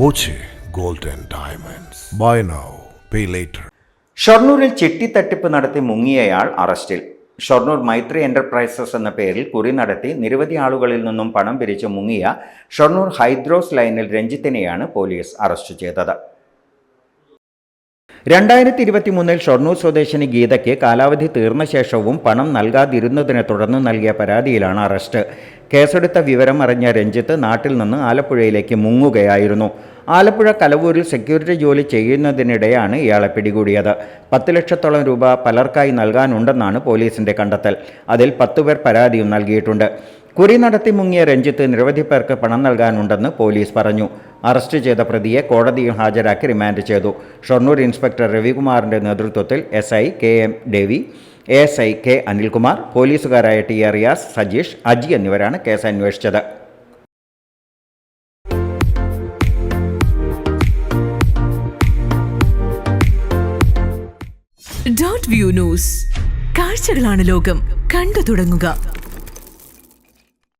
Boche gold diamonds. Buy now pay later. ഷൊർണൂരിൽ ചിട്ടി തട്ടിപ്പ് നടത്തി മുങ്ങിയയാൾ അറസ്റ്റിൽ. ഷൊർണൂർ മൈത്രി എന്റർപ്രൈസസ് എന്ന പേരിൽ കുറി നടത്തി നിരവധി ആളുകളിൽ നിന്നും പണം പിരിച്ച് മുങ്ങിയ ഷൊർണൂർ ഹൈദ്രോസ് ലൈനിൽ രഞ്ജിത്തിനെയാണ് പോലീസ് അറസ്റ്റ് ചെയ്തത്. രണ്ടായിരത്തി ഇരുപത്തി മൂന്നിൽ ഷൊർണൂർ സ്വദേശിനി ഗീതയ്ക്ക് കാലാവധി തീർന്ന ശേഷവും പണം നൽകാതിരുന്നതിനെ തുടർന്ന് നൽകിയ പരാതിയിലാണ് അറസ്റ്റ്. കേസെടുത്ത വിവരം അറിഞ്ഞ രഞ്ജിത്ത് നാട്ടിൽ നിന്ന് ആലപ്പുഴയിലേക്ക് മുങ്ങുകയായിരുന്നു. ആലപ്പുഴ കലവൂരിൽ സെക്യൂരിറ്റി ജോലി ചെയ്യുന്നതിനിടെയാണ് ഇയാളെ പിടികൂടിയത്. പത്ത് ലക്ഷത്തോളം രൂപ പലർക്കായി നൽകാനുണ്ടെന്നാണ് പോലീസിന്റെ കണ്ടെത്തൽ. അതിൽ പത്തുപേർ പരാതിയും നൽകിയിട്ടുണ്ട്. കുറി നടത്തി മുങ്ങിയ രഞ്ജിത്ത് നിരവധി പേർക്ക് പണം നൽകാനുണ്ടെന്ന് പോലീസ് പറഞ്ഞു. അറസ്റ്റ് ചെയ്ത പ്രതിയെ കോടതിയിൽ ഹാജരാക്കി റിമാൻഡ് ചെയ്തു. ഷൊർണൂർ ഇൻസ്പെക്ടർ രവികുമാറിന്റെ നേതൃത്വത്തിൽ S I K M Devi S I K Anilkumar പോലീസുകാരായ T R Riyas Sajeesh Aji എന്നിവരാണ് കേസ് അന്വേഷിച്ചത്. Dot view news. കാഴ്ചകളാണ് ലോകം. കണ്ടു തുടങ്ങുക.